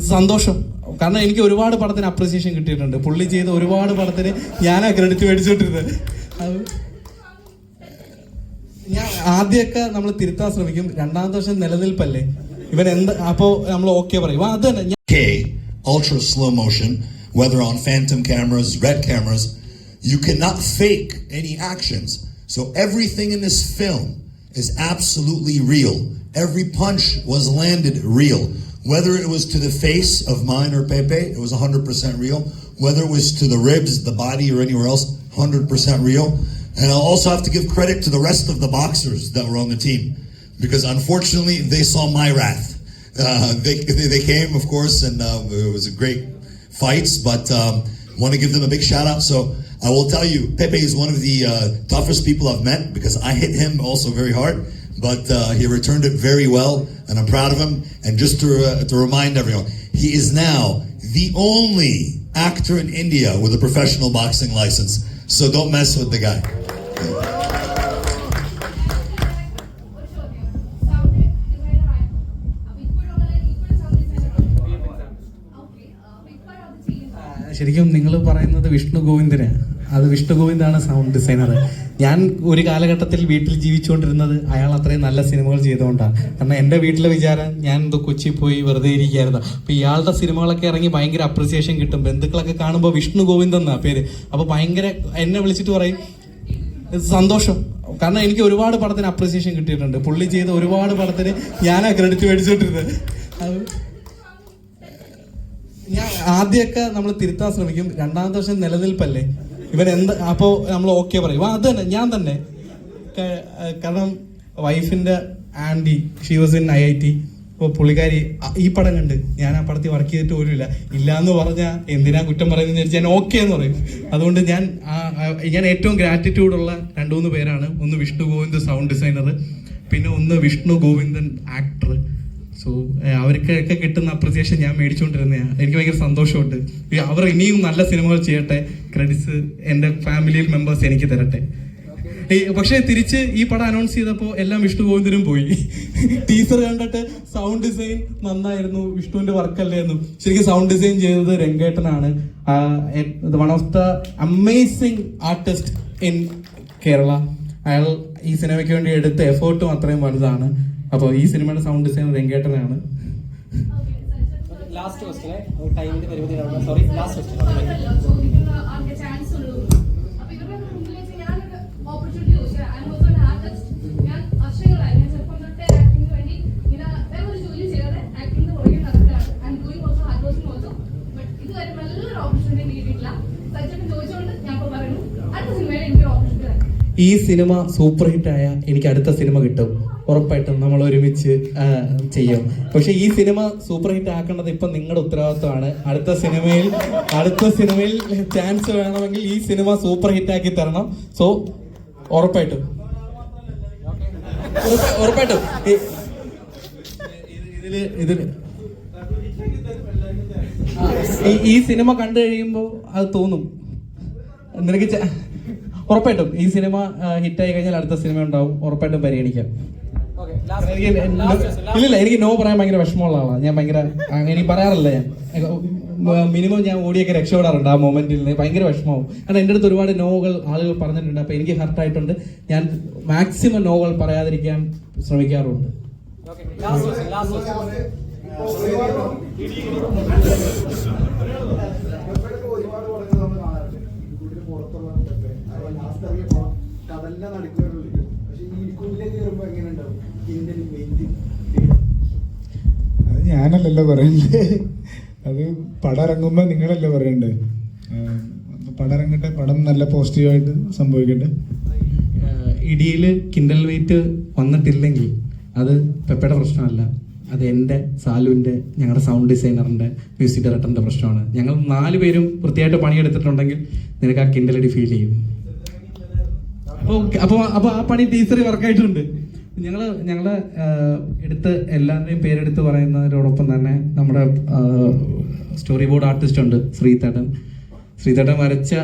സന്തോഷം. കാരണം എനിക്ക് ഒരുപാട് പടത്തിന് അപ്രിസിയേഷൻ കിട്ടിയിട്ടുണ്ട്. പുള്ളി ചെയ്ത ഒരുപാട് പടത്തിന് ഞാനാ ക്രെഡിറ്റ് മേടിച്ചോണ്ടിരുന്നത്. ഞാൻ ആദ്യമൊക്കെ നമ്മൾ തിരുത്താൻ ശ്രമിക്കും. രണ്ടാമത്തെ വർഷം നിലനിൽപ്പല്ലേ? ഇവൻ എന്ത് അപ്പോ നമ്മൾ ഓക്കെ പറയും. അത് തന്നെ. Ultra slow motion, whether on phantom cameras, red cameras, you cannot fake any actions. So everything in this film is absolutely real. Every punch was landed real. Whether it was to the face of mine or Pepe, it was 100% real. Whether it was to the ribs, the body, or anywhere else, 100% real. And I'll also have to give credit to the rest of the boxers that were on the team because unfortunately they saw my wrath. Uh, they, they came, of course, and uh, it was a great fights. But um, want to give them a big shout out. So I will tell you, Pepe is one of the uh, toughest people I've met because I hit him also very hard But uh, he returned it very well, and I'm proud of him. And just to uh, to remind everyone, he is now the only actor in India with a professional boxing license. So don't mess with the guy. ഒരു ചോദ്യം. Sound designer ആയിരുന്നു. അപ്പൊ ഇപ്പോഴുള്ള ഇപ്പോഴും sound designer okay അപ്പൊ ഇപ്പോഴും അത് ചെയ്യുന്നത് ആ, ശരിക്കും നിങ്ങൾ പറയുന്നത് വിഷ്ണു ഗോവിന്ദന് അത് വിഷ്ണുഗോവിന്ദാണ് സൗണ്ട് ഡിസൈനർ ഞാൻ ഒരു കാലഘട്ടത്തിൽ വീട്ടിൽ ജീവിച്ചുകൊണ്ടിരുന്നത് അയാൾ അത്രയും നല്ല സിനിമകൾ ചെയ്തുകൊണ്ടാണ്. കാരണം എന്റെ വീട്ടിലെ വിചാരം ഞാൻ എന്തോ കൊച്ചി പോയി വെറുതെ ഇരിക്കുകയായിരുന്നു. അപ്പോൾ ഇയാളുടെ സിനിമകളൊക്കെ ഇറങ്ങി ഭയങ്കര അപ്രിസിയേഷൻ കിട്ടും. ബന്ധുക്കളൊക്കെ കാണുമ്പോൾ വിഷ്ണു ഗോവിന്ദൻ എന്നാ പേര്. അപ്പോൾ ഭയങ്കര എന്നെ വിളിച്ചിട്ട് പറയും സന്തോഷം. കാരണം എനിക്ക് ഒരുപാട് പടത്തിന് അപ്രിസിയേഷൻ കിട്ടിയിട്ടുണ്ട്. പുള്ളി ചെയ്ത ഒരുപാട് പടത്തിന് ഞാനാ ക്രെഡിറ്റ് മേടിച്ചോണ്ടിരുന്നത്. ഞാൻ ആദ്യമൊക്കെ നമ്മൾ തിരുത്താൻ ശ്രമിക്കും. രണ്ടാമത്തെ വർഷം നിലനിൽപ്പല്ലേ? ഇവൻ എന്ത് അപ്പോ നമ്മൾ ഓക്കെ പറയും. അത് തന്നെ ഞാൻ തന്നെ. കാരണം വൈഫിന്റെ aunty she was in I I T അപ്പോൾ പുള്ളിക്കാരി ഈ പടം കണ്ട്. ഞാൻ ആ പടത്തിൽ വർക്ക് ചെയ്തിട്ട് പോലും ഇല്ല എന്ന് പറഞ്ഞാൽ എന്തിനാ കുറ്റം പറയുന്നത് വെച്ചാൽ ഞാൻ ഓക്കെ എന്ന് പറയും. അതുകൊണ്ട് ഞാൻ ഞാൻ ഏറ്റവും ഗ്രാറ്റിറ്റ്യൂഡ് ഉള്ള രണ്ടു മൂന്ന് പേരാണ്. ഒന്ന് വിഷ്ണു ഗോവിന്ദ് സൗണ്ട് ഡിസൈനർ പിന്നെ ഒന്ന് വിഷ്ണു ഗോവിന്ദൻ ആക്ടർ സോ അവർക്കൊക്കെ കിട്ടുന്ന അപ്രിസിയേഷൻ ഞാൻ മേടിച്ചുകൊണ്ടിരുന്നതാണ് എനിക്ക് ഭയങ്കര സന്തോഷമുണ്ട്. അവർ ഇനിയും നല്ല സിനിമകൾ ചെയ്യട്ടെ. ക്രെഡിറ്റ്സ് എന്റെ ഫാമിലിയിൽ മെമ്പേഴ്സ് എനിക്ക് തരട്ടെ. പക്ഷേ തിരിച്ച് ഈ പടം അനൗൺസ് ചെയ്തപ്പോൾ എല്ലാം വിഷ്ണു ഗോവിന്ദനും പോയി. ടീച്ചർ കണ്ടിട്ട് സൗണ്ട് ഡിസൈൻ നന്നായിരുന്നു. വിഷ്ണുവിന്റെ വർക്കല്ലേ എന്നും ശരിക്കും സൗണ്ട് ഡിസൈൻ ചെയ്തത് രംഗേട്ടനാണ്. One of the amazing artist in Kerala അയാൾ ഈ സിനിമയ്ക്ക് വേണ്ടി എടുത്ത എഫേർട്ടും അത്രയും വലുതാണ്. അപ്പോൾ ഈ സിനിമയുടെ സൗണ്ട് ഡിസൈൻ രംഗേട്ടനാണ് ലാസ്റ്റ് ക്വസ്റ്റ്യൻ ടൈമിന്റെ പരിമിതി സോറി ലാസ്റ്റ് ക്വസ്റ്റ്യൻ ഈ സിനിമ സൂപ്പർ ഹിറ്റായ എനിക്ക് അടുത്ത സിനിമ കിട്ടും. ഉറപ്പായിട്ടും നമ്മൾ ഒരുമിച്ച് ചെയ്യും. പക്ഷെ ഈ സിനിമ സൂപ്പർ ഹിറ്റ് ആക്കേണ്ടത് ഇപ്പം നിങ്ങളുടെ ഉത്തരവാദിത്തമാണ് അടുത്ത സിനിമയിൽ അടുത്ത സിനിമയിൽ ചാൻസ് വേണമെങ്കിൽ ഈ സിനിമ സൂപ്പർ ഹിറ്റ് ആക്കി തരണം. സോ ഉറപ്പായിട്ടും. ഉറപ്പ- ഉറപ്പായിട്ടും. ഈ- സിനിമ കണ്ടു കഴിയുമ്പോൾ അത് തോന്നും. നിനക്ക് ഉറപ്പായിട്ടും ഈ സിനിമ ഹിറ്റ് ആയി കഴിഞ്ഞാൽ അടുത്ത സിനിമ ഉണ്ടാവും. ഉറപ്പായിട്ടും പരിഗണിക്കാം. ഇല്ലില്ല എനിക്ക് നോ പറയാൻ ഭയങ്കര വിഷമമുള്ള ആളാണ് ഞാൻ ഭയങ്കര അങ്ങനെ എനിക്ക് പറയാറില്ല ഞാൻ. മിനിമം ഞാൻ ഓടിയൊക്കെ രക്ഷപ്പെടാറുണ്ട് ആ മൊമെന്റിൽ നിന്ന് ഭയങ്കര വിഷമമാവും കാരണം എന്റെ അടുത്ത് ഒരുപാട് നോവുകൾ ആളുകൾ പറഞ്ഞിട്ടുണ്ട്. അപ്പൊ എനിക്ക് ഹർട്ട് ആയിട്ടുണ്ട്. ഞാൻ മാക്സിമം നോവുകൾ പറയാതിരിക്കാൻ ശ്രമിക്കാറുണ്ട്. ഓക്കെ ഞാനല്ലല്ലോ പറയണ്ടേ. അത് പടം ഇറങ്ങുമ്പോൾ നിങ്ങളല്ലേ പറയണ്ടേ. പടം ഇറങ്ങട്ടെ പടം നല്ല പോസിറ്റീവായിട്ട് സംഭവിക്കട്ടെ. ഇടിയിൽ കിൻഡൽ വെയിറ്റ് വന്നിട്ടില്ലെങ്കിൽ അത് പെപ്പയുടെ പ്രശ്നമല്ല. അത് എന്റെ സാലുവിന്റെ ഞങ്ങളുടെ സൗണ്ട് ഡിസൈനറിന്റെ മ്യൂസിക് ഡയറക്ടറിന്റെ പ്രശ്നമാണ്. ഞങ്ങൾ നാല് പേരും വൃത്തിയായിട്ട് പണിയെടുത്തിട്ടുണ്ടെങ്കിൽ നിനക്ക് ആ കിൻഡലടി ഫീൽ ചെയ്യും. അപ്പോൾ അപ്പോൾ അപ്പോൾ ആ പണി ടീച്ചർ വർക്കായിട്ടുണ്ട് ഞങ്ങൾ ഞങ്ങൾ എടുത്ത് എല്ലാവരുടെയും പേരെടുത്ത് പറയുന്നതിനോടൊപ്പം തന്നെ നമ്മുടെ സ്റ്റോറി ബോർഡ് ആർട്ടിസ്റ്റ് ഉണ്ട് ശ്രീതടൻ ശ്രീതടൻ വരച്ച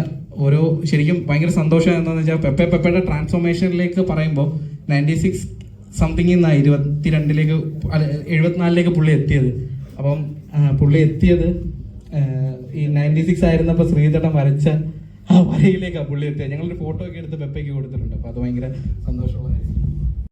ഓരോ ശരിക്കും ഭയങ്കര സന്തോഷം എന്താണെന്ന് വെച്ചാൽ പെപ്പെ പെപ്പയുടെ ട്രാൻസ്ഫോർമേഷനിലേക്ക് പറയുമ്പോൾ നയന്റി സിക്സ് സംതിങ് നിന്നാണ് ഇരുപത്തിരണ്ടിലേക്ക് രണ്ടിലേക്ക് എഴുപത്തിനാലിലേക്ക് പുള്ളി എത്തിയത്. അപ്പം പുള്ളി എത്തിയത് ഈ നയന്റി സിക്സ് ആയിരുന്നപ്പോൾ ശ്രീതേട്ടൻ വരച്ച ആ വരയിലേക്കാണ് പുള്ളി എത്തിയത്. ഞങ്ങളൊരു ഫോട്ടോ ഒക്കെ എടുത്ത് പെപ്പയ്ക്ക് കൊടുത്തിട്ടുണ്ട്. അപ്പോൾ അത് ഭയങ്കര സന്തോഷമുള്ള